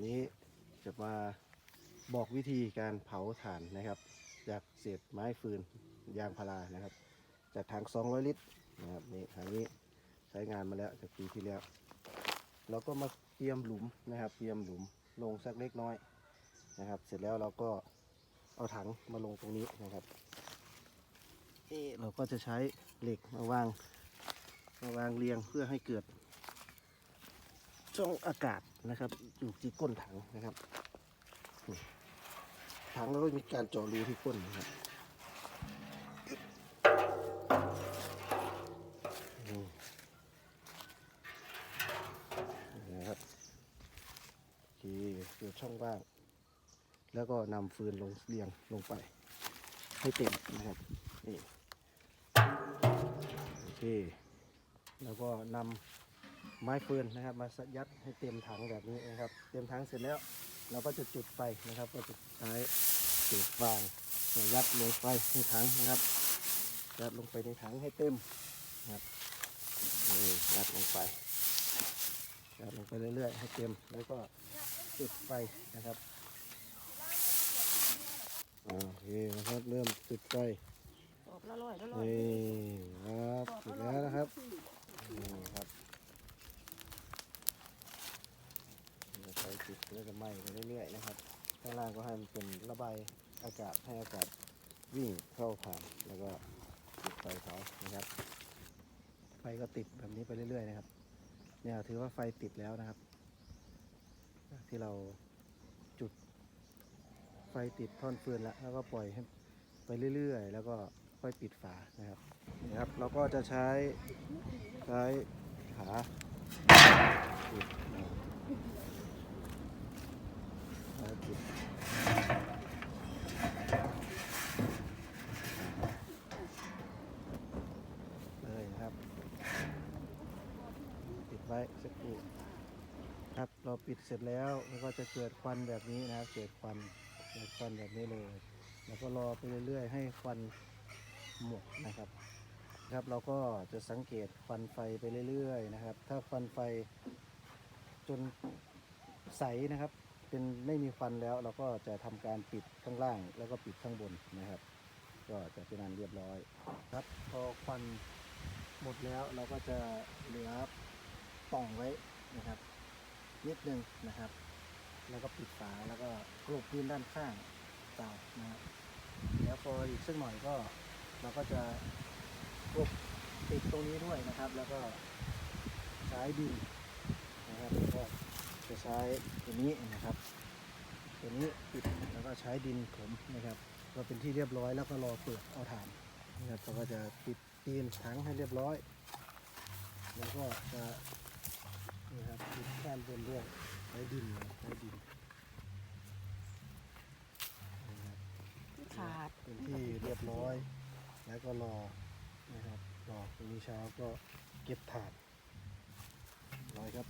ทีนี้จะมาบอกวิธีการเผาถ่านนะครับ จากเศษไม้ฟืนยางพารานะครับ จากถัง 200 ลิตรนะครับนี่ถังนี้ใช้งานมาแล้วจากปีที่แล้ว เราก็มาเตรียมหลุมนะครับ เตรียมหลุมลงสักเล็กน้อยนะครับ เสร็จแล้วเราก็เอาถังมาลงตรงนี้นะครับนี่เราก็จะใช้เหล็กมาวางมาวางเรียงเพื่อให้เกิด ช่องอากาศนะครับอยู่ที่ก้นถังนะครับถังแล้วก็มีการเจาะรูที่ก้นนะครับนี่นี่นะครับโอเคเกิดช่องว่าง แล้วก็นำฟืนลงเรียงลงไป ให้เต็มนะครับนี่โอเคแล้วก็นำ ไม้ฟืนนะครับ มายัดให้เต็มถังแบบนี้นะครับ เต็มถังเสร็จแล้ว เราก็จะจุดไฟนะครับ ก็จะใช้เศษฟางยัดลงไปในถังนะครับยัดลงไปในถังให้เต็มนะครับนี่ยัดลงไปยัดลงไปเรื่อยๆให้เต็มแล้วก็จุดไฟนะครับอ่าโอเคนะครับเริ่มจุดไฟตอบละร้อยละร้อยนี่ครับจุดแล้วนะครับ นี่ครับเราใช้ติดแล้วก็ไปเรื่อยๆนะครับข้างล่างก็ให้มันเป็นระบายอากาศให้อากาศวิ่งเข้าผ่านแล้วก็ติดไฟเผานะครับ ไฟก็ติดแบบนี้ไปเรื่อยๆนะครับ เนี่ยถือว่าไฟติดแล้วนะครับ ที่เราจุดไฟติดท่อนฟืนแล้วแล้วก็ปล่อยให้ไปเรื่อยๆ แล้วก็ค่อยปิดฝานะครับนี่ครับ เราก็จะใช้ใช้ขาปิดนะใช้ปิดเลยนะครับ ปิด ไว้สักครู่ครับเราปิดเสร็จแล้วมันก็จะเกิดควันแบบนี้นะครับเกิดควันเกิดควันแบบนี้เลย แล้วก็รอไปเรื่อยๆ ให้ควันหมดนะครับครับเราก็จะสังเกตควันไฟไปเรื่อยๆนะครับ ถ้าควันไฟจนใสนะครับ เป็นไม่มีควันแล้วเราก็จะทำการปิดข้างล่าง แล้วก็ปิดข้างบนนะครับ ก็จะเป็นอันเรียบร้อยครับพอควันหมดแล้วเราก็จะเหลือ ป่องไว้นะครับ นิดนึงนะครับ แล้วก็ปิดฝาแล้วก็กลบพื้นด้านข้างเตานะครับแล้วพออีกสักหน่อยก็เราก็จะกบติดตรงนี้ด้วยนะครับ แล้วก็ใช้ดินนะครับแล้วก็จะใช้ตัวนี้นะครับ ตัวนี้ปิดแล้วก็ใช้ดินถมนะครับก็เป็นที่เรียบร้อยแล้วก็รอเปิดเอาถ่านนะครับเราก็จะปิดตีนถังให้เรียบร้อย แล้วก็จะานบนด้วยใช้ดินนะใช้ดินนะครับขาดเป็นที่เรียบร้อย แล้วก็รอนะครับรอพรุ่งนี้เช้าก็เก็บถาดร้อยครับ